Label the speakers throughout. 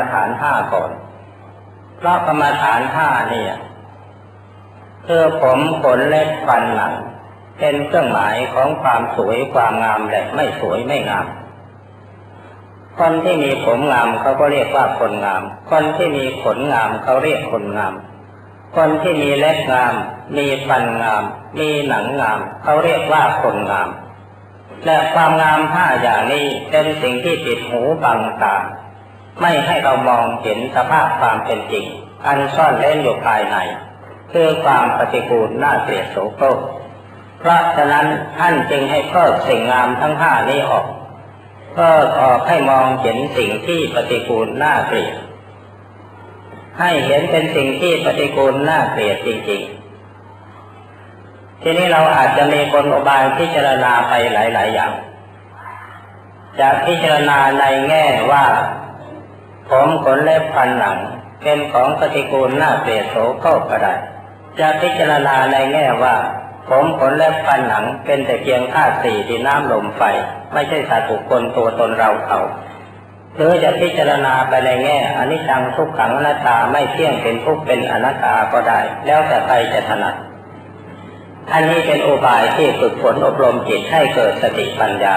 Speaker 1: ริญกรรมฐานห้าก่อน เพราะกรรมฐานห้าเนี่ยคือผมขนเล็บฟันหนังเป็นเครื่องหมายของความสวยความงามและไม่สวยไม่งาม คนที่มีผมงามเขาก็เรียกว่าคนงาม คนที่มีขนงามเขาเรียกคนงาม คนที่มีเล็บงาม มีฟันงาม มีหนังงาม เขาเรียกว่าคนงาม และความงามห้าอย่างนี้เป็นสิ่งที่ปิดหูบังตา ไม่ให้เรามองเห็นสภาพความเป็นจริง อันซ่อนเล่นอยู่ภายในคือความปฏิกูลน่าเกลียดโสโครกเพราะฉะนั้นท่านจึงให้เพิกสิ่งงามทั้งห้านี้ออกเพิกออกให้มองเห็นสิ่งที่ปฏิกูลน่าเกลียดให้เห็นเป็นสิ่งที่ปฏิกูลน่าเกลียดจริงๆ ทีนี้เราอาจจะมีคนอบายพิจารณาไปหลาย ๆ อย่าง จะพิจารณาในแง่ว่า ผมขนเล็บฟันหนัง เป็นของปฏิกูลน่าเกลียโสโครกก็ไดจะพิจารณาในแง่ว่า ผมขนเล็บฟันหนัง เป็นแต่เพียงธาตุสี่ดินน้ำลมไฟ ไม่ใช่สัตว์บุคคลตัวตนเราเขาหรือจะพิจารณาไปในแง่อนิจจังทุกขังอนัตตาไม่เที่ยงเป็นทุกเป็นอนัตตาก็ได้ แล้วแต่ใครจะถนัดอันนี้เป็นอุบายที่ฝึกฝนอบรมจิตให้เกิดสติปัญญา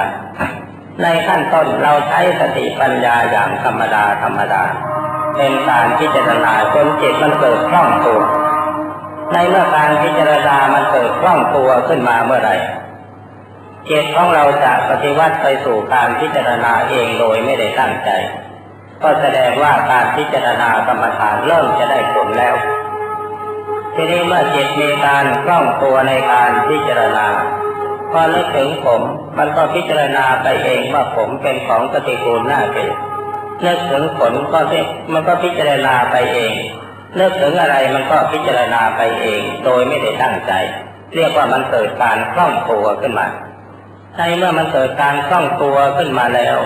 Speaker 1: ในขั้นต้นเราใช้สติปัญญาอย่างธรรมดาธรรมดา เป็นการพิจารณาจนจิตมันเกิดคล่องตัว ในเมื่อการพิจารณามันเกิดคล่องตัวขึ้นมาเมื่อไหร่จิตของเราจะปฏิวัติไปสู่การพิจารณาเองโดยไม่ได้ตั้งใจ ก็แสดงว่าการพิจารณากรรมฐานเริ่มจะได้ผลแล้ว ทีนี้เมื่อจิตมีการคล่องตัวในการพิจารณา พอนึกถึงผม มันก็พิจารณาไปเองว่าผมเป็นของปฏิกูลน่าเกลียดนึกถึงผลก็มันก็พิจารณาไปเองนึกถึงอะไรมันก็พิจารณาไปเอง โดยไม่ได้ตั้งใจ เรียกว่ามันเกิดการคล่องตัวขึ้นมาในเมื่อมันเกิดการคล่องตัวขึ้นมาแล้ว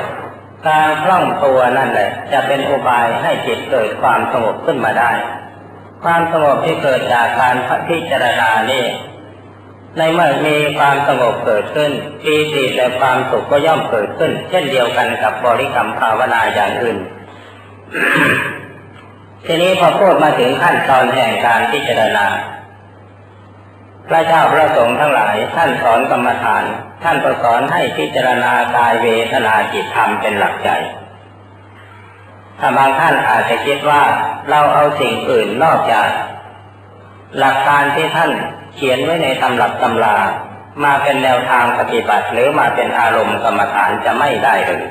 Speaker 1: การคล่องตัวนั่นแหละ จะเป็นอุบายให้จิตเกิดความสงบขึ้นมาได้ ความสงบที่เกิดจากการพิจารณานี่ ในเมื่อมีความสงบเกิดขึ้นปีติและความสุขก็ย่อมเกิดขึ้น เช่นเดียวกันกับบริกรรมภาวนาอย่างอื่น ทีนี้พอพูดมาถึงขั้นตอนแห่งการพิจารณา พระเจ้าพระสงฆ์ทั้งหลายท่านสอนกรรมฐาน ท่านก็สอนให้พิจารณากายเวทนาจิตธรรมเป็นหลักใจถ้าบางท่านอาจจะคิดว่าเราเอาสิ่งอื่นนอกจาก หลักการที่ท่าน เขียนไว้ในตำรับตำรา มาเป็นแนวทางปฏิบัติหรือมาเป็นอารมณ์กรรมฐานจะไม่ได้หรือ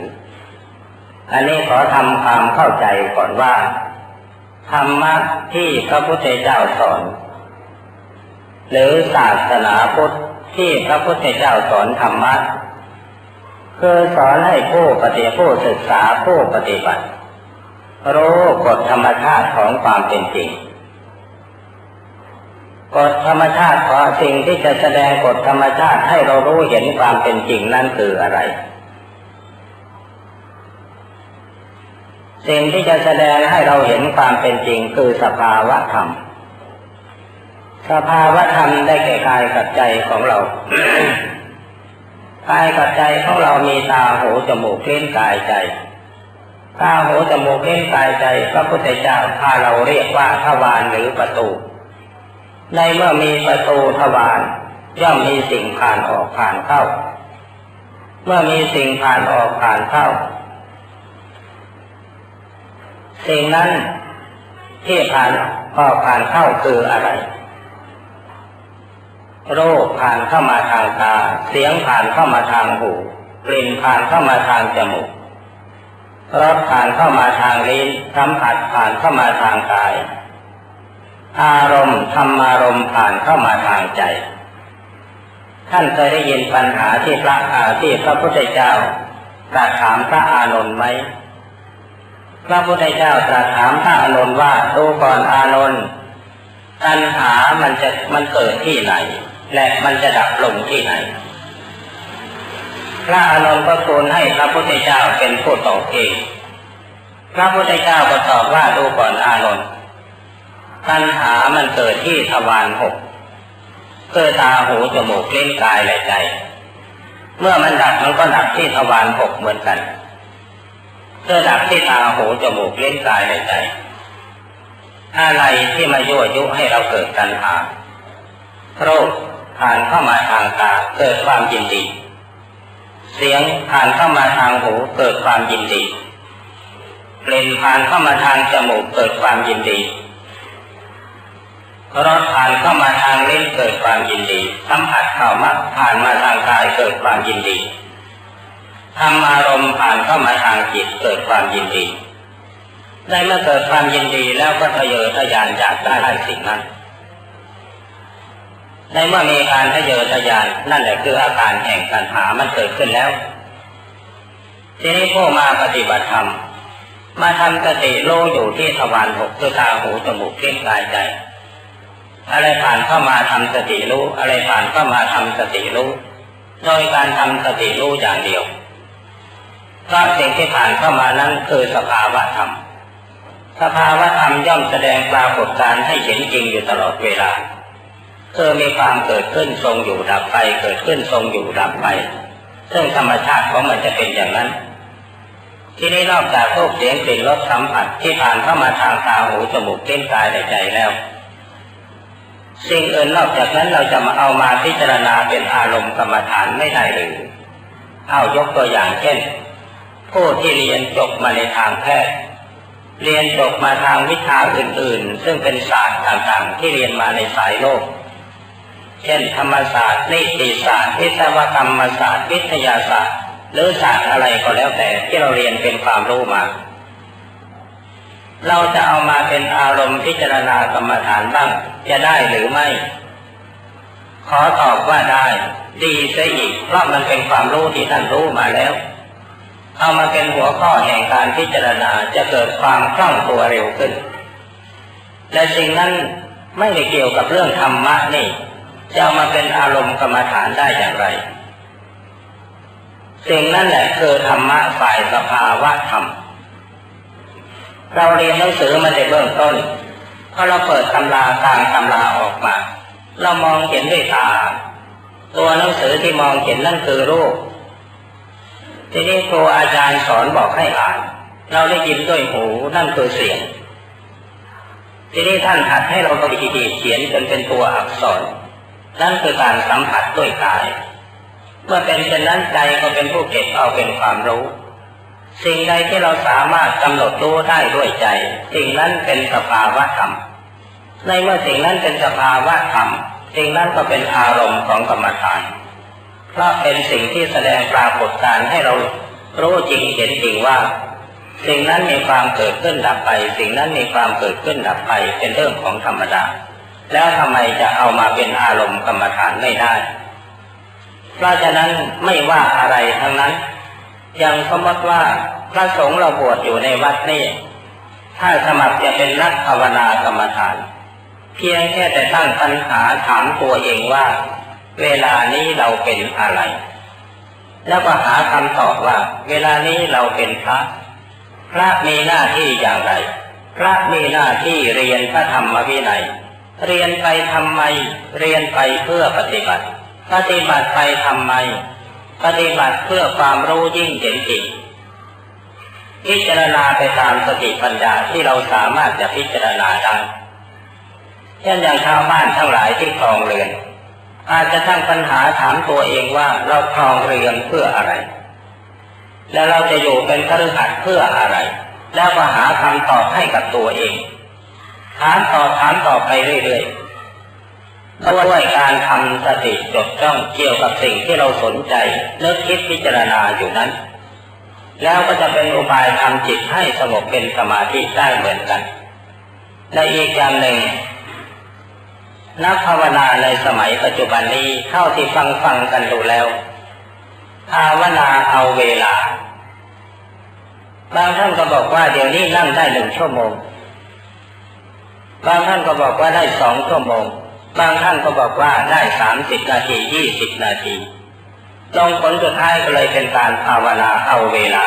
Speaker 1: อันนี้ขอทำความเข้าใจก่อนว่าธรรมะที่พระพุทธเจ้าสอน หรือศาสนาพุทธที่พระพุทธเจ้าสอนธรรมะคือสอนให้ผู้ปฏิผู้ศึกษาผู้ปฏิบัติรู้กฎธรรมชาติของความเป็นจริง กฎธรรมชาติของสิ่งที่จะแสดงกฎธรรมชาติให้เรารู้เห็นความเป็นจริงนั่นคืออะไร สิ่งที่จะแสดงให้เราเห็นความเป็นจริงคือสภาวะธรรม สภาวะธรรมได้แก่กายกับใจของเรากายกับใจของเรามีตาหูจมูกเล่นกายใจตาหูจมูกเล่นกายใจพระพุทธเจ้าถ้าเราเรียกว่าทวารหรือประตู ในเมื่อมีประตูทวารย่อมมีสิ่งผ่านออกผ่านเข้า เมื่อมีสิ่งผ่านออกผ่านเข้า สิ่งนั้นที่ผ่านออกผ่านเข้าคืออะไร โรคผ่านเข้ามาทางตา เสียงผ่านเข้ามาทางหูกลิ่นผ่านเข้ามาทางจมูกรสผ่านเข้ามาทางลิ้นสัมผัสผ่านเข้ามาทางกาย อารมณ์ธรรมารมณ์ผ่านเข้ามาทางใจ ท่านเคยได้ยินปัญหาที่พระอาที่พระพุทธเจ้าตรัสถามพระอานนท์ไหมพระพุทธเจ้าตรัสถามพระอานนท์ว่าดูก่อนอานนท์ตัณหามันจะมันเกิดที่ไหน และมันจะดับลงที่ไหน พระอานนท์ก็ทูลให้พระพุทธเจ้าเป็นผู้ตอบเอง พระพุทธเจ้าก็ตอบว่าดูก่อนอานนท์ ตัณหามันเกิดที่ทวารหกเกิดตาหูจมูกเล่นกายและใจ เมื่อมันดับมันก็ดับที่ทวารหกเหมือนกันเพื่อดับที่ตาหูจมูกเล่นกายในใจอะไรที่มายั่วยุให้เราเกิดตัณหาโรคผ่านเข้ามาทางตาเกิดความยินดี เสียงผ่านเข้ามาทางหูเกิดความยินดีกลิ่นผ่านเข้ามาทางจมูกเกิดความยินดี รสผ่านเข้ามาทางลิ้นเกิดความยินดี สัมผัสเข้ามาผ่านมาทางกายเกิดความยินดีธรรมอารมณ์ผ่านเข้ามาทางจิตเกิดความยินดี ได้เมื่อเกิดความยินดีแล้วก็ทะเยอทะยานอยากได้สิ่งนั้นในเมื่อมีการทะเยอทะยานนั่นแหละคืออาการแห่งปัญหามันเกิดขึ้นแล้ว ทีนี้ผู้มาปฏิบัติธรรมมาทำสติโลอยู่ที่ทวารหกคือตาหูจมูกเล่นกายใจ อะไรผ่านเข้ามาทำสติรู้ อะไรผ่านเข้ามาทำสติรู้ โดยการทำสติรู้อย่างเดียวเพราะสิ่งที่ผ่านเข้ามานั้นคือสภาวะธรรม สภาวะธรรมย่อมแสดงปรากฏการให้เห็นจริงอยู่ตลอดเวลาคือมีความเกิดขึ้นทรงอยู่ดับไป เกิดขึ้นทรงอยู่ดับไป ซึ่งธรรมชาติของมันจะเป็นอย่างนั้น ที่นี้นอกจากรูปเสียงกลิ่นรสสัมผัสที่ผ่านเข้ามาทางตาหูจมูกเล่นกายในใจแล้ว สิ่งอื่นนอกจากนั้นเราจะมาเอามาพิจารณาเป็นอารมณ์กรรมฐานไม่ได้หรือเอายกตัวอย่างเช่น ผู้ที่เรียนจบมาในทางแพทย์ เรียนจบมาทางวิชาอื่น ๆ ซึ่งเป็นศาสตร์ต่างๆ ที่เรียนมาในสายโลก เช่น ธรรมศาสตร์นิติศาสตร์วิศวกรรมศาสตร์วิทยาศาสตร์ หรือศาสตร์อะไรก็แล้วแต่ที่เราเรียนเป็นความรู้มา เราจะเอามาเป็นอารมณ์พิจารณากรรมฐานบ้าง จะได้หรือไม่ ขอตอบว่าได้ ดีซะอีกเพราะมันเป็นความรู้ที่ท่านรู้มาแล้ว เอามาเป็นหัวข้อแห่งการพิจารณาจะเกิดความคล่องตัวเร็วขึ้น และสิ่งนั้นไม่ได้เกี่ยวกับเรื่องธรรมะนี่ จะมาเป็นอารมณ์กรรมฐานได้อย่างไร สิ่งนั้นแหละคือธรรมะฝ่ายสภาวะธรรม เราเรียนหนังสือมาในเบื้องต้นพอเราเปิดตำราตางตำราออกมา เรามองเห็นด้วยตา ตัวหนังสือที่มองเห็นนั่นคือรูปทีนี้ครูอาจารย์สอนบอกให้อ่าน เราได้ยินด้วยหูนั่นคือเสียง ทีนี้ท่านหัดให้เราไปดีๆเขียนจนเป็นตัวอักษร นั่นคือการสัมผัสด้วยกาย เมื่อเป็นเช่นนั้นใจก็เป็นผู้เก็บเอาเป็นความรู้ สิ่งใดที่เราสามารถกำหนดรู้ได้ด้วยใจ สิ่งนั้นเป็นสภาวะธรรม ในเมื่อสิ่งนั้นเป็นสภาวะธรรม สิ่งนั้นก็เป็นอารมณ์ของกรรมฐาน เพราะเป็นสิ่งที่แสดงปรากฏการให้เรารู้จริงเห็นจริงว่า สิ่งนั้นมีความเกิดขึ้นดับไป สิ่งนั้นมีความเกิดขึ้นดับไปเป็นเรื่องของธรรมดา แล้วทำไมจะเอามาเป็นอารมณ์กรรมฐานไม่ได้ เพราะฉะนั้นไม่ว่าอะไรทั้งนั้น ยังสมมติว่าพระสงฆ์เราบวชอยู่ในวัดนี้ถ้าสมัครจะเป็นนักภาวนากรรมฐาน เพียงแค่แต่ตั้งปัญหาถามตัวเองว่า เวลานี้เราเป็นอะไร แล้วก็หาคำตอบว่า เวลานี้เราเป็นพระ พระมีหน้าที่อย่างไร พระมีหน้าที่เรียนพระธรรมวินัยเรียนไปทำไม เรียนไปเพื่อปฏิบัติ ปฏิบัติไปทำไม ปฏิบัติเพื่อความรู้ยิ่งเห็นจริงพิจารณาไปตามสติปัญญาที่เราสามารถจะพิจารณาได้เช่นอย่างชาวบ้านทั้งหลายที่ครองเรือน อาจจะตั้งปัญหาถามตัวเองว่าเราครองเรือนเพื่ออะไร แล้วเราจะอยู่เป็นคฤหัสถ์เพื่ออะไร แล้วก็หาคำตอบให้กับตัวเอง ถามต่อถามต่อไปเรื่อยๆ ด้วยการทำสติจดจ้องเกี่ยวกับสิ่งที่เราสนใจนึกคิดพิจารณาอยู่นั้น แล้วก็จะเป็นอุบายทำจิตให้สงบเป็นสมาธิได้เหมือนกันและอีกอย่างหนึ่งนักภาวนาในสมัยปัจจุบันนี้เท่าที่ฟังฟังกันดูแล้ว ภาวนาเอาเวลา บางท่านก็บอกว่าเดี๋ยวนี้นั่งได้หนึ่งชั่วโมง บางท่านก็บอกว่าได้สองชั่วโมง บางท่านก็บอกว่าได้สามสิบนาทียี่สิบนาทีลงผลสุดท้ายก็เลยเป็นการภาวนาเอาเวลา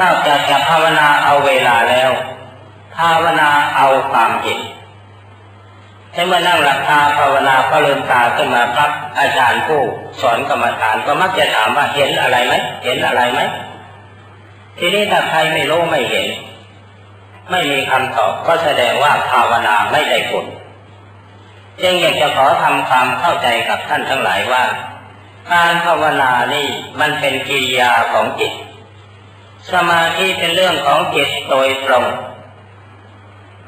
Speaker 1: นอกจากจะภาวนาเอาเวลาแล้ว ภาวนาเอาความเห็นให้เมื่อนั่งหลับตาภาวนาก็ลืมตาขึ้นมาปั๊บอาจารย์ผู้สอนกรรมฐานก็มักจะถามว่าเห็นอะไรไหมเห็นอะไรไหมทีนี้ถ้าใครไม่รู้ไม่เห็น ไม่มีคำตอบก็แสดงว่าภาวนาไม่ได้ผล จึงอยากจะขอทำความเข้าใจกับท่านทั้งหลายว่า การภาวนานี่มันเป็นกิริยาของจิต สมาธิเป็นเรื่องของจิตโดยตรง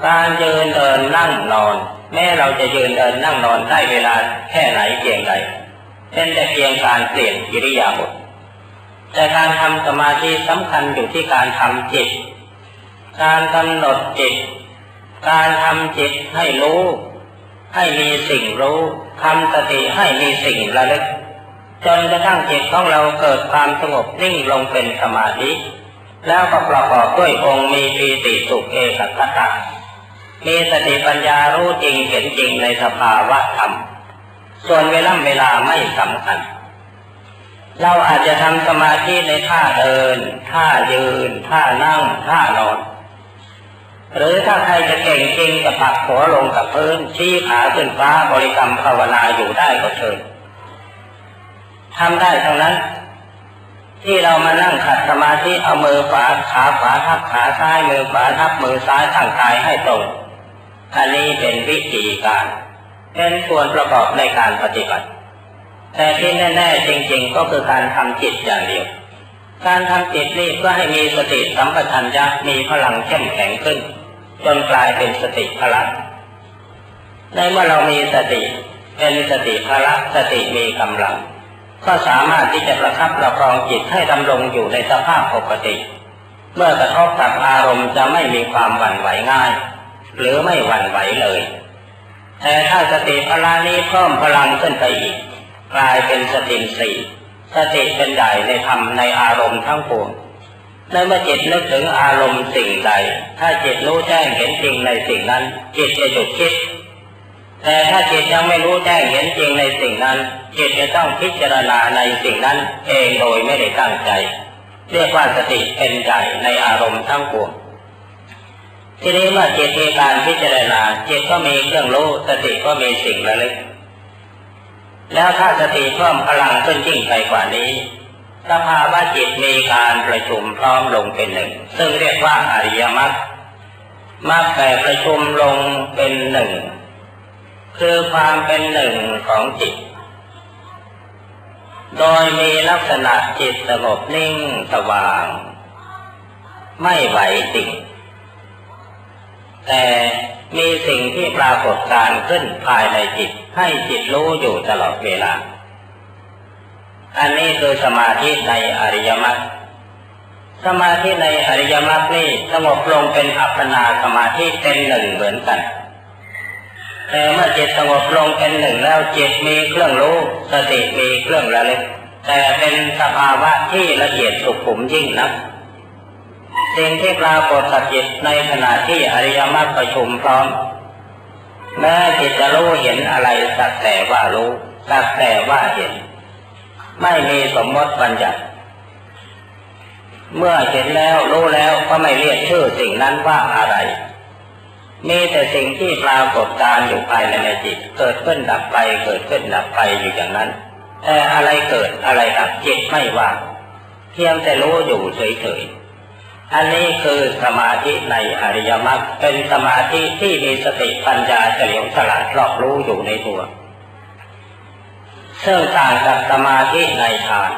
Speaker 1: การยืนเดินนั่งนอน แม้เราจะยืนเดินนั่งนอนได้เวลาแค่ไหนเพียงใดเป็นแต่เพียงการเปลี่ยนกิริยาบทแต่การทำสมาธิสำคัญอยู่ที่การทำจิต การกำหนดจิต การทำจิตให้รู้ ให้มีสิ่งรู้ทำสติให้มีสิ่งระลึก จนกระทั่งจิตของเราเกิดความสงบนิ่งลงเป็นสมาธิ แล้วก็ประกอบด้วยองค์มีปีติสุขเอกคตามีสติปัญญารู้จริงเห็นจริงในสภาวะธรรม ส่วนเวลาเวลาไม่สำคัญ เราอาจจะทำสมาธิในท่าเดิน ท่ายืน ท่านั่ง ท่านอน หรือถ้าใครจะเก่งจริงจะปักหัวลงกับพื้นชี้ขาขึ้นฟ้าบริกรรมภาวนาอยู่ได้ก็เชิญทำได้ทั้งนั้น ที่เรามานั่งขัดสมาธิเอามือขวาขาขวาทับขาซ้ายมือขวาทับมือซ้ายตั้งกายให้ตรงอันนี้เป็นวิธีการเป็นส่วนประกอบในการปฏิบัติ แต่ที่แน่ๆจริงๆก็คือการทำจิตอย่างเดียวการทำจิตนี่เพื่อให้มีสติสัมปชัญญะมีพลังเข้มแข็งขึ้น จนกลายเป็นสติพลังในเมื่อเรามีสติเป็นสติพละสติมีกำลัง ก็สามารถที่จะประคับประคองจิตให้ดำรงอยู่ในสภาพปกติ เมื่อกระทบกับอารมณ์จะไม่มีความหวั่นไหวง่าย หรือไม่หวั่นไหวเลย แต่ถ้าสติพละนี้เพิ่มพลังขึ้นไปอีก กลายเป็นสติสี่สติเป็นใหญ่ในธรรมในอารมณ์ทั้งปวง ในเมื่อจิตนึกถึงอารมณ์สิ่งใด ถ้าจิตรู้แจ้งเห็นจริงในสิ่งนั้น จิตจะหยุดคิด แต่ถ้าจิตยังไม่รู้แจ้งเห็นจริงในสิ่งนั้น จิตจะต้องพิจารณาในสิ่งนั้น เองโดยไม่ได้ตั้งใจ เรียกว่าสติเป็นใหญ่ในอารมณ์ทั้งปวงทีนี้เมื่อจิตมีการพิจารณาจิตก็มีเครื่องรู้สติก็มีสิ่งระลึกแล้วถ้าสติเพิ่มพลังขึ้นยิ่งไปกว่านี้ สภาวะจิตมีการประชุมพร้อมลงเป็นหนึ่ง ซึ่งเรียกว่าอริยมรรคมรรคแต่ประชุมลงเป็นหนึ่ง คือความเป็นหนึ่งของจิต โดยมีลักษณะจิตสงบนิ่งสว่าง ไม่ไหวติ่ง แต่มีสิ่งที่ปรากฏการขึ้นภายในจิตให้จิตรู้อยู่ตลอดเวลา อันนี้คือสมาธิในอริยมรรค สมาธิในอริยมรรคนี่สงบลงเป็นอัปปนาสมาธิเป็นหนึ่งเหมือนกัน แต่เมื่อจิตสงบลงเป็นหนึ่งแล้วจิตมีเครื่องรู้สติมีเครื่องระลึก แต่เป็นสภาวะที่ละเอียดสุขุมยิ่งนักสิ่งที่ปรากฏกับจิตในขณะที่อริยมรรคประชุมพร้อมแม้จิตจะรู้เห็นอะไรสักแต่ว่ารู้สักแต่ว่าเห็น ไม่มีสมมติบัญญัติ เมื่อเห็นแล้วรู้แล้วก็ไม่เรียกชื่อสิ่งนั้นว่าอะไร มีแต่สิ่งที่ปรากฏการอยู่ภายในจิต เกิดขึ้นดับไป เกิดขึ้นดับไปอยู่อย่างนั้น แต่อะไรเกิดอะไรดับจิตไม่ว่าเพียงแต่รู้อยู่เฉยๆ อันนี้คือสมาธิในอริยมรรคเป็นสมาธิที่มีสติปัญญาเฉลียวฉลาดรอบรู้อยู่ในตัว ซึ่งต่างกับสมาธิในฌาน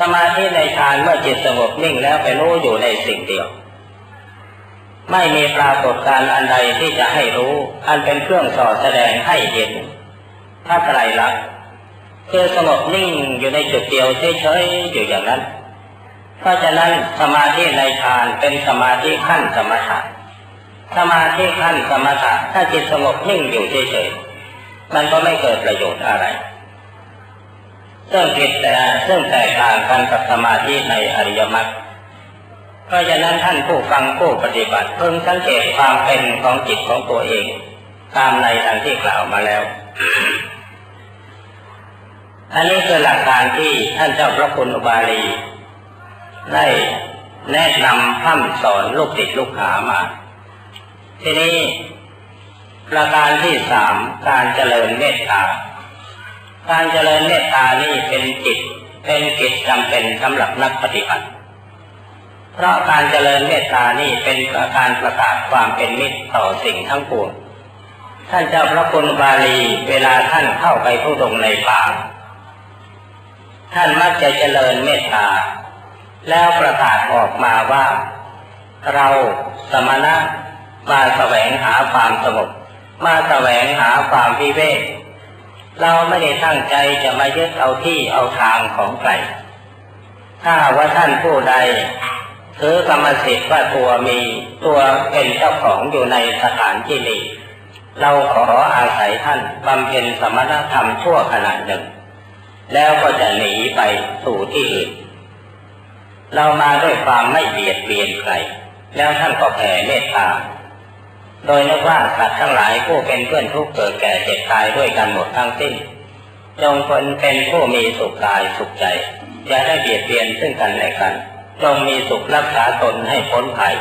Speaker 1: สมาธิในฌานเมื่อจิตสงบนิ่งแล้วไปรู้อยู่ในสิ่งเดียว ไม่มีปรากฏการอันใดที่จะให้รู้ อันเป็นเครื่องสอดแสดงให้เห็นถ้าไตรลักษณ์คือสงบนิ่งอยู่ในจุดเดียวเฉยๆอยู่อย่างนั้น เพราะฉะนั้นสมาธิในฌานเป็นสมาธิขั้นสมถะสมาธิขั้นสมถะถ้าจิตสงบนิ่งอยู่เฉยๆ มันก็ไม่เกิดประโยชน์อะไร ซึ่งผิดแต่ซึ่งแตกต่างกันกับสมาธิในอริยมรรคเพราะฉะนั้นท่านผู้ฟังผู้ปฏิบัติเพิ่งสังเกตความเป็นของจิตของตัวเอง ตามในทางที่กล่าวมาแล้วอันนี้คือหลักการที่ท่านเจ้าพระคุณอุบาลี ได้แนะนำพัฒสอนลูกศิษย์ลูกหามา ทีนี้ ประการที่สามการเจริญเมตตา การเจริญเมตตานี่เป็นจิตเป็นกิจจำเป็นสำหรับนักปฏิบัติ เพราะการเจริญเมตตานี่เป็นการประกาศความเป็นมิตรต่อสิ่งทั้งปวงท่านเจ้าพระคุณบาลีเวลาท่านเข้าไปทุดงในป่า ท่านมักจะเจริญเมตตา แล้วประกาศออกมาว่า เราสมณะมาแสวงหาความสงบ มาแสวงหาความวิเวกเราไม่ได้ตั้งใจจะมายึดเอาที่เอาทางของใครถ้าว่าท่านผู้ใดถือกรรมสิทธิ์ว่าตัวมีตัวเป็นเจ้าของอยู่ในสถานที่นี้เราขออาศัยท่านบำเพ็ญสมณธรรมชั่วขณะหนึ่ง แล้วก็จะหนีไปสู่ที่อื่นเรามาด้วยความไม่เบียดเบียนใคร แล้วท่านก็แผ่เมตตา โดยนึกว่าสัตว์ทั้งหลายผู้เป็นเพื่อนทุกเกิดแก่เจ็บตายด้วยกันหมดทั้งสิ้น จงคนเป็นผู้มีสุขกายสุขใจ อย่าได้เบียดเบียนซึ่งกันและกัน จงมีสุขรักษาตนให้พ้นภัย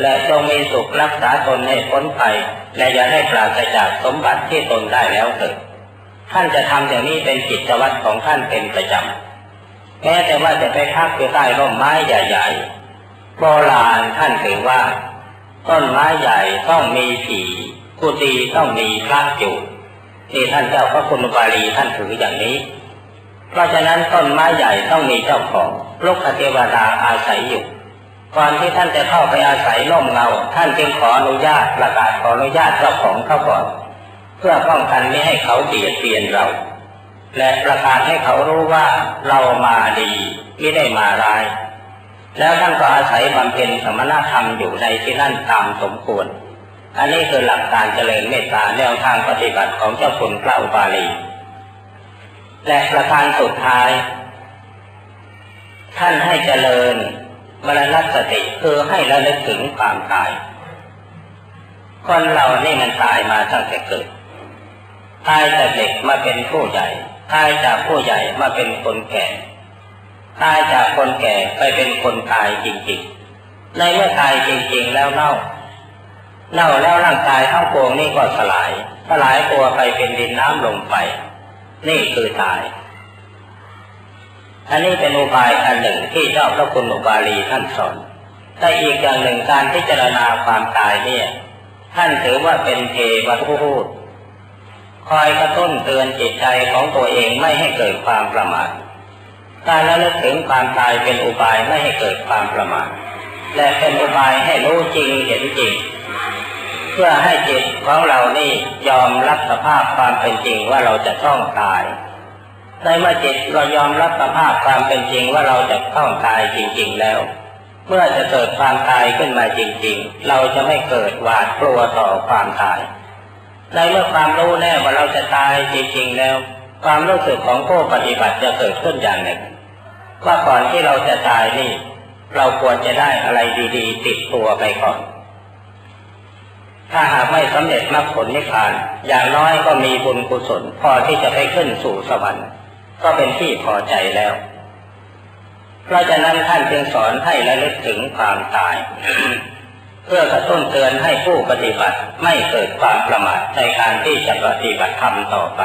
Speaker 1: และจงมีสุขรักษาตนให้พ้นภัย และอย่าให้ปราศจากสมบัติที่ตนได้แล้วเถิดท่านจะทำอย่างนี้เป็นกิจวัตรของท่านเป็นประจำแม้แต่ว่าจะไปพักอยู่ใต้ร่มไม้ใหญ่ ๆโบราณท่านถือว่า ต้นไม้ใหญ่ต้องมีผีกุฏิต้องมีพระอยู่นี่ท่านเจ้าพระคุณบาลีท่านถืออย่างนี้ เพราะฉะนั้นต้นไม้ใหญ่ต้องมีเจ้าของลูกเทวดาอาศัยอยู่ก่อนที่ท่านจะเข้าไปอาศัยร่มเงา ท่านจึงขออนุญาตประกาศขออนุญาตเจ้าของเขาก่อน เพื่อป้องกันไม่ให้เขาเบียดเบียนเรา และประกาศให้เขารู้ว่าเรามาดีไม่ได้มาร้าย แล้วท่านก็อาศัยบำเพ็ญสมณธรรมอยู่ในที่นั่นตามสมควร อันนี้คือหลักการเจริญเมตตาแนวทางปฏิบัติของเจ้าคุณเกล้าบาลี และประการสุดท้าย ท่านให้เจริญมรณสติคือให้ระลึกถึงความตาย คนเรานี่มันตายมาตั้งแต่เกิด ตายจากเด็กมาเป็นผู้ใหญ่ ตายจากผู้ใหญ่มาเป็นคนแก่ ตายจากคนแก่ไปเป็นคนตายจริงๆ ในเมื่อตายจริงๆแล้วเน่า เน่าแล้วร่างกายทั้งปวงนี่ก็สลาย สลายตัวไปเป็นดินน้ำลงไปนี่คือตาย อันนี้เป็นอุบายอันหนึ่งที่เจ้าพระคุณอุบาลีท่านสอน แต่อีกอย่างหนึ่งการพิจารณาความตายเนี่ย ท่านถือว่าเป็นเทวทูตคอยกระตุ้นเตือนจิตใจของตัวเองไม่ให้เกิดความประมาท การระลึกถึงความตายเป็นอุบายไม่ให้เกิดความประมาทและเป็นอุบายให้รู้จริงเห็นจริง เพื่อให้จิตของเรานี่ยอมรับสภาพความเป็นจริงว่าเราจะต้องตายในเมื่อจิตเรายอมรับสภาพความเป็นจริงว่าเราจะต้องตายจริง ๆ แล้ว เมื่อจะเกิดความตายขึ้นมาจริง ๆ เราจะไม่เกิดหวาดกลัวต่อความตาย ในเมื่อความรู้แน่ว่าเราจะตายจริง ๆ แล้ว ความรู้สึกของผู้ปฏิบัติจะเกิดขึ้นอย่างหนึ่ง ว่าก่อนที่เราจะตายนี่ เราควรจะได้อะไรดีๆ ติดตัวไปก่อน ถ้าหากไม่สำเร็จมรรคผลนิพพาน อย่างน้อยก็มีบุญกุศล พอที่จะไปขึ้นสู่สวรรค์ก็เป็นที่พอใจแล้ว เพราะฉะนั้นท่านจึงสอนให้ระลึกถึงความตาย เพื่อกระตุ้นเตือนให้ผู้ปฏิบัติไม่เกิดความประมาทในการที่จะปฏิบัติธรรมต่อไป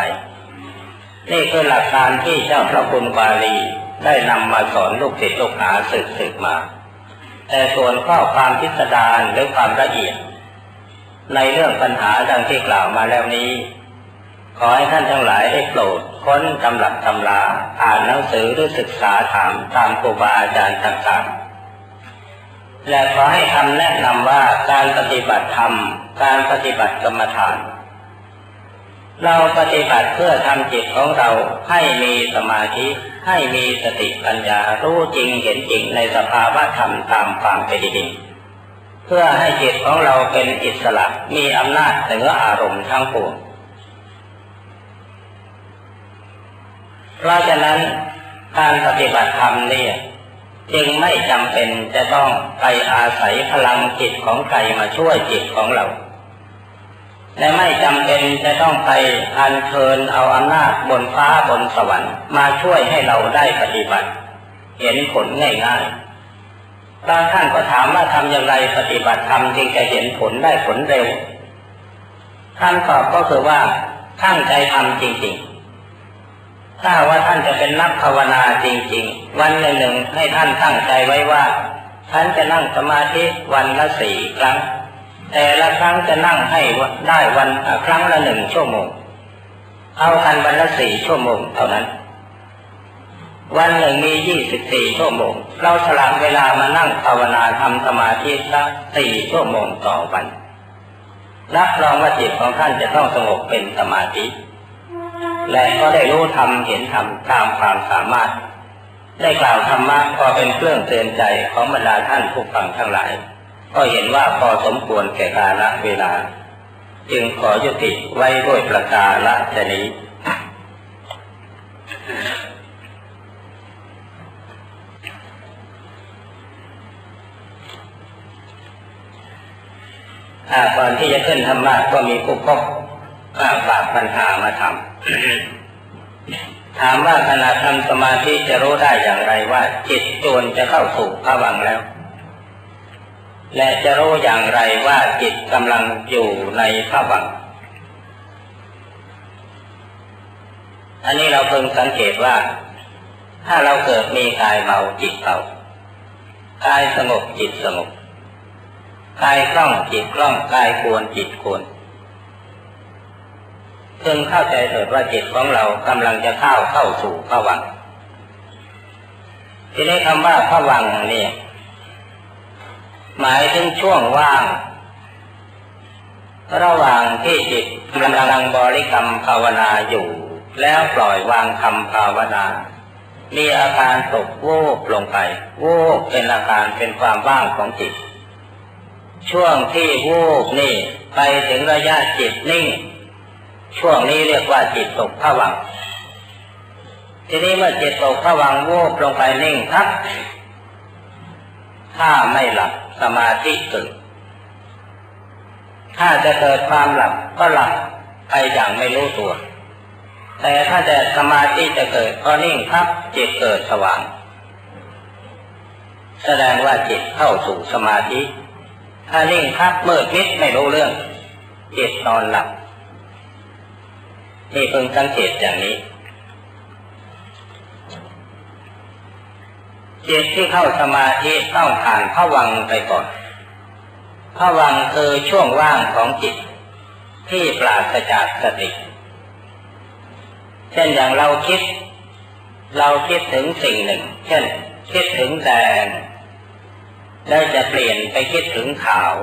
Speaker 1: นี่คือหลักการที่เจ้าพระคุณบาลี ได้นำมาสอนลูกศิษย์ลูกหาสืบสืบมา แต่ส่วนข้อความพิสดารหรือความละเอียด ในเรื่องปัญหาดังที่กล่าวมาแล้วนี้ ขอให้ท่านทั้งหลายได้โปรดค้นตำรับตำราอ่านหนังสือหรือศึกษาถามตามครูบาอาจารย์ต่างๆ และขอให้คำแนะนำว่าการปฏิบัติธรรม การปฏิบัติกรรมฐาน เราปฏิบัติเพื่อทำจิตของเราให้มีสมาธิ ให้มีสติปัญญารู้จริงเห็นจริงในสภาวะธรรมตามความเป็นจริง เพื่อให้จิตของเราเป็นอิสระมีอำนาจเหนืออารมณ์ทั้งปวงเพราะฉะนั้นการปฏิบัติธรรมเนี่ยจึงไม่จำเป็นจะต้องไปอาศัยพลังจิตของใครมาช่วยจิตของเรา และไม่จำเป็นจะต้องไปอัญเชิญเอาอำนาจบนฟ้าบนสวรรค์มาช่วยให้เราได้ปฏิบัติ เห็นผลง่ายๆบางท่านก็ถามว่าทำอย่างไรปฏิบัติธรรมจึงจะเห็นผลได้ผลเร็วคำตอบก็คือว่าตั้งใจทำจริงๆถ้าว่าท่านจะเป็นนักภาวนาจริง ๆ วันหนึ่งหนึ่งให้ท่านตั้งใจไว้ว่า ท่านจะนั่งสมาธิวันละสี่ครั้ง แต่ละครั้งจะนั่งให้ได้วันครั้งละหนึ่งชั่วโมง เอากันวันละสี่ชั่วโมงเท่านั้น วันหนึ่งมียี่สิบสี่ชั่วโมง เราสละเวลามานั่งภาวนาทำสมาธิสักสี่ชั่วโมงต่อวันรับรองว่าจิตของท่านจะต้องสงบเป็นสมาธิ และก็ได้รู้ธรรมเห็นธรรมตามความสามารถ ได้กล่าวธรรมะพอเป็นเครื่องเตือนใจของบรรดาท่านผู้ฟังทั้งหลาย ก็เห็นว่าพอสมควรแก่กาลเวลา จึงขอยุติไว้ด้วยประกาละชนี้ก่อนที่จะขึ้นธรรมะก็มีผู้พบฝากปัญหามาทำถามว่าขณะทำสมาธิจะรู้ได้อย่างไรว่า จิตจวนจะเข้าสู่ภวังแล้ว และจะรู้อย่างไรว่าจิตกำลังอยู่ในภวัง อันนี้เราเพิ่งสังเกตว่า ถ้าเราเกิดมีกายเมาจิตเบากายสงบจิตสงบกายคล่องจิตคล่องกายควรจิตควรเพึงเข้าใจเถิดว่าจิตของเรากำลังจะเข้าเข้าสู่ผวัง ทีนี้คำว่าผวังนี่ หมายถึงช่วงว่าง ระหว่างที่จิตกำลังบริกรรมภาวนาอยู่ แล้วปล่อยวางคำภาวนา มีอาการตกโวบลงไปโวบเป็นอาการเป็นความว่างของจิต ช่วงที่วูบนี่ไปถึงระยะจิตนิ่ง ช่วงนี้เรียกว่าจิตตกผวังทีนี้เมื่อจิตตกผวังวูบลงไปนิ่งครับ ถ้าไม่หลับสมาธิเกิดถ้าจะเกิดความหลับก็หลับไปอย่างไม่รู้ตัว แต่ถ้าจะสมาธิจะเกิดก็นิ่งครับจิตเกิดสว่าง แสดงว่าจิตเข้าสู่สมาธิ ถ้านิ่งพักมืดมิดไม่รู้เรื่อง จิตนอนหลับนี่เพิ่งสังเกตอย่างนี้ จิตที่เข้าสมาธิต้องผ่านผวังไปก่อนผวังคือช่วงว่างของจิต ที่ปราศจากสติ เช่นอย่างเราคิด เราคิดถึงสิ่งหนึ่ง เช่น คิดถึงแดงแล้วจะเปลี่ยนไปคิดถึงขาว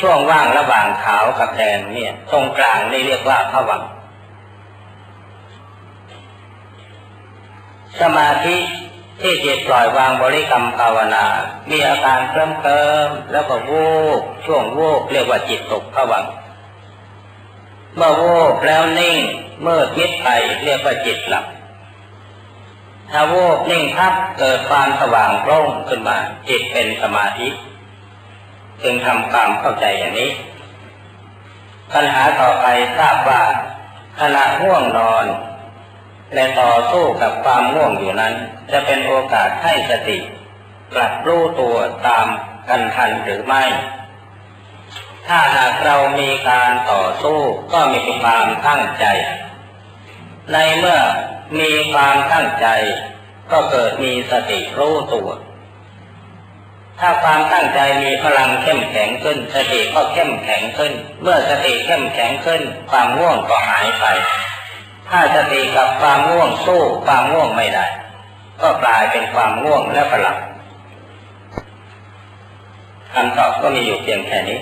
Speaker 1: ช่วงว่างระหว่างขาวกับแดงเนี่ย ตรงกลางนี่เรียกว่าผวังสมาธิ ที่จิตปล่อยวางบริกรรมภาวนา มีอาการเคลิ้มเคลิมแล้วก็วูบช่วงวูบเรียกว่าจิตตกผวังเมื่อวูบแล้วนิ่งเมื่อคิดไปเรียกว่าจิตหลับถ้าวูบนิ่งพับเกิดความสว่างโปร่งขึ้นมา จิตเป็นสมาธิ จึงทำความเข้าใจอย่างนี้ ปัญหาต่อไปทราบว่าขณะง่วงนอน และต่อสู้กับความง่วงอยู่นั้น จะเป็นโอกาสให้สติกลับรู้ตัวตามกันทันหรือไม่ ถ้าหากเรามีการต่อสู้ก็มีความตั้งใจ ในเมื่อมีความตั้งใจ ก็เกิดมีสติรู้ตัว ถ้าความตั้งใจมีพลังเข้มแข็งขึ้น สติก็เข้มแข็งขึ้น เมื่อสติเข้มแข็งขึ้น ความง่วงก็หายไป ถ้าสติกับความง่วงสู้ความง่วงไม่ได้ ก็กลายเป็นความง่วงและประหลับคำตอบก็มีอยู่เพียงแค่นี้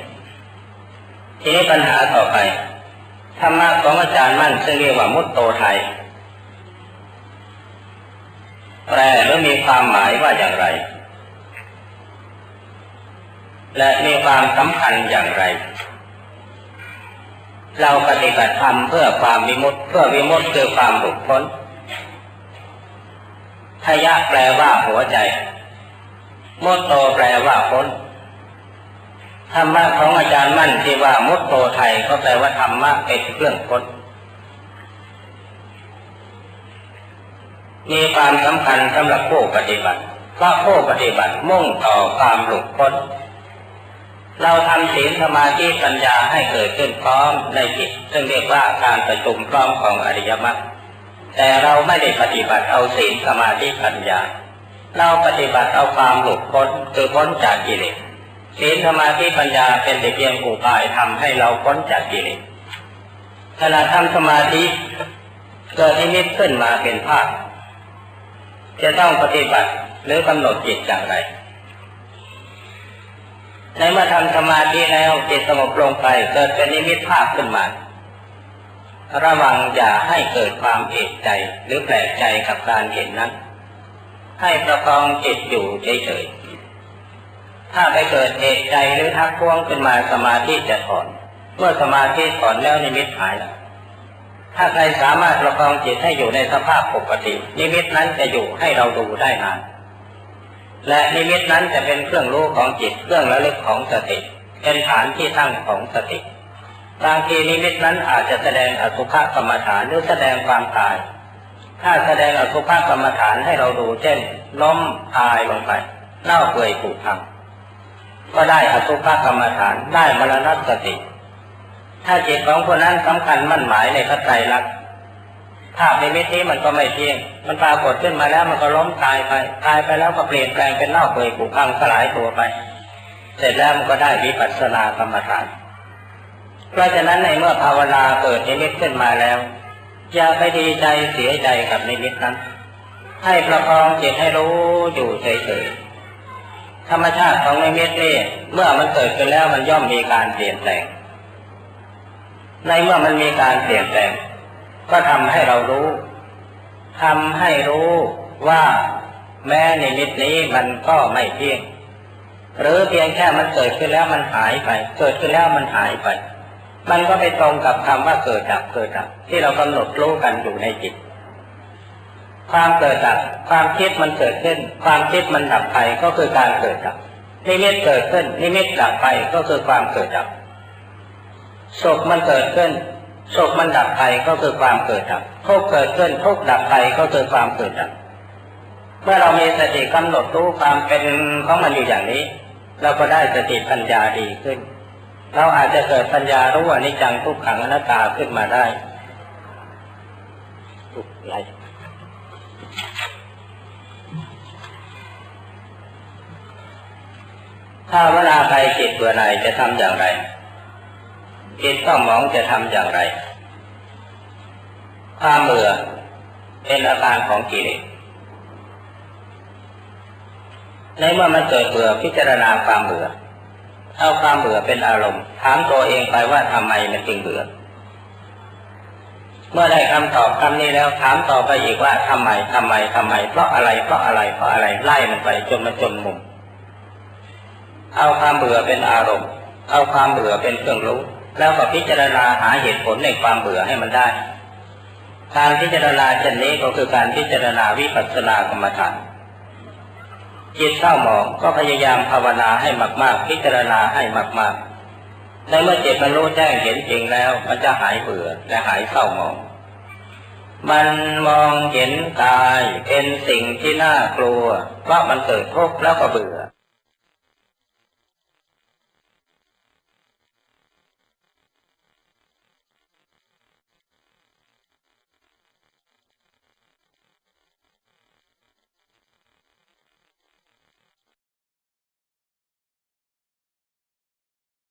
Speaker 1: ทีนี้ปัญหาต่อไปธรรมะของอาจารย์มั่นซึ่งเรียกว่ามุตโตไทยแปลหรือมีความหมายว่าอย่างไร และมีความสำคัญอย่างไร เราปฏิบัติธรรมเพื่อความวิมุตเพื่อวิมุตคือความหลุดพ้นทยะแปลว่าหัวใจมุตโตแปลว่าพ้นธรรมะของอาจารย์มั่นที่ว่ามุตโตไทยก็แปลว่าธรรมะเป็นเครื่องพ้นมีความสำคัญสำหรับผู้ปฏิบัติเพราะผู้ปฏิบัติมุ่งต่อความหลุดพ้น เราทำศีลสมาธิปัญญาให้เกิดขึ้นพร้อมในจิตซึ่งเรียกว่าการประชุมพร้อมของอริยมรรคแต่เราไม่ได้ปฏิบัติเอาศีลสมาธิปัญญา เราปฏิบัติเอาความหลุดพ้นคือพ้นจากกิเลสศีลสมาธิปัญญาเป็นแต่เพียงอุบายทำให้เราพ้นจากกิเลสขณะทำสมาธิเกิดนิมิตขึ้นมาเป็นภาพจะต้องปฏิบัติหรือกำหนดจิตอย่างไร ในเมื่อทำสมาธิแล้วจิตสงบลงไปเกิดเป็นนิมิตภาพขึ้นมา ระวังอย่าให้เกิดความเอกใจหรือแปลกใจกับการเห็นนั้น ให้ประคองจิตอยู่เฉยๆถ้าไปเกิดเอกใจหรือทักท้วงขึ้นมาสมาธิจะถอน เมื่อสมาธิถอนแล้วนิมิตหายแล้วถ้าใครสามารถประคองจิตให้อยู่ในสภาพปกติ นิมิตนั้นจะอยู่ให้เราดูได้นาน และนิมิตนั้นจะเป็นเครื่องรู้ของจิตเครื่องระลึกของสติ เป็นฐานที่ตั้งของสติบางทีนิมิตนั้นอาจจะแสดงอสุภกรรมฐานหรือแสดงความตาย ถ้าแสดงอสุภกรรมฐานให้เราดูเช่น ล้มตายลงไปเน่าเปื่อยผุพัง ก็ได้อสุภกรรมฐานได้มรณสติ ถ้าจิตของคนนั้นสำคัญมั่นหมายในพระไตรลักษณ์ ภาพในมิตนี้มันก็ไม่เที่ยง มันปรากฏขึ้นมาแล้วมันก็ล้มตายไป ตายไปแล้วก็เปลี่ยนแปลงเป็นเน่าเปื่อยผุพังสลายตัวไป เสร็จแล้วมันก็ได้วิปัสสนากรรมฐาน เพราะฉะนั้นในเมื่อภาวนาเกิดนิมิตขึ้นมาแล้ว อย่าไปดีใจเสียใจกับนิมิตนั้น ให้ประคองจิตให้รู้อยู่เฉยๆ ธรรมชาติของนิมิตนี่เมื่อมันเกิดขึ้นแล้วมันย่อมมีการเปลี่ยนแปลง ในเมื่อมันมีการเปลี่ยนแปลง ก็ทำให้เรารู้ทำให้รู้ว่าแม้นิมิตนี้มันก็ไม่เที่ยง หรือเพียงแค่มันเกิดขึ้นแล้วมันหายไป เกิดขึ้นแล้วมันหายไป มันก็ไปตรงกับคำว่าเกิดดับเกิดดับ ที่เรากำหนดรู้กันอยู่ในจิต ความเกิดดับความคิดมันเกิดขึ้น ความคิดมันดับไปก็คือการเกิดดับนิมิตเกิดขึ้นนิมิตดับไปก็คือความเกิดดับสุขมันเกิดขึ้น สุขมันดับไปก็คือความเกิดดับทุกเกิดขึ้นทุกดับไปก็คือความเกิดดับ เมื่อเรามีสติกำหนดรู้ความเป็นของมันอยู่อย่างนี้ เราก็ได้สติปัญญาดีขึ้น เราอาจจะเกิดปัญญารู้ว่านิจังทุกขังอนัตตาขึ้นมาได้อะไรถ้าเวลาใครจิตเบื่อหน่ายจะทำอย่างไร จิตต้องมองจะทำอย่างไรความเบื่อเป็นอาการของกิเลสในเมื่อมันเกิดเบื่อพิจารณาความเบื่อเอาความเบื่อเป็นอารมณ์ถามตัวเองไปว่าทำไมมันจึงเบื่อ เมื่อได้คำตอบคำนี้แล้วถามต่อไปอีกว่าทำไมทำไมทำไม เพราะอะไรเพราะอะไรเพราะอะไรไล่มันไปจนมันจนมุม เอาความเบื่อเป็นอารมณ์ เอาความเบื่อเป็นเครื่องรู้ แล้วก็พิจารณาหาเหตุผลในความเบื่อให้มันได้ การพิจารณาเช่นนี้ก็คือการพิจารณาวิปัสสนากรรมฐานจิตเศร้าหมองก็พยายามภาวนาให้มาก ๆ พิจารณาให้มากๆในเมื่อจิตมันรู้แจ้งเห็นจริงแล้ว มันจะหายเบื่อและหายเศร้าหมอง มันมองเห็นกายเป็นสิ่งที่น่ากลัวเพราะมันเกิดทุกข์แล้วก็เบื่อ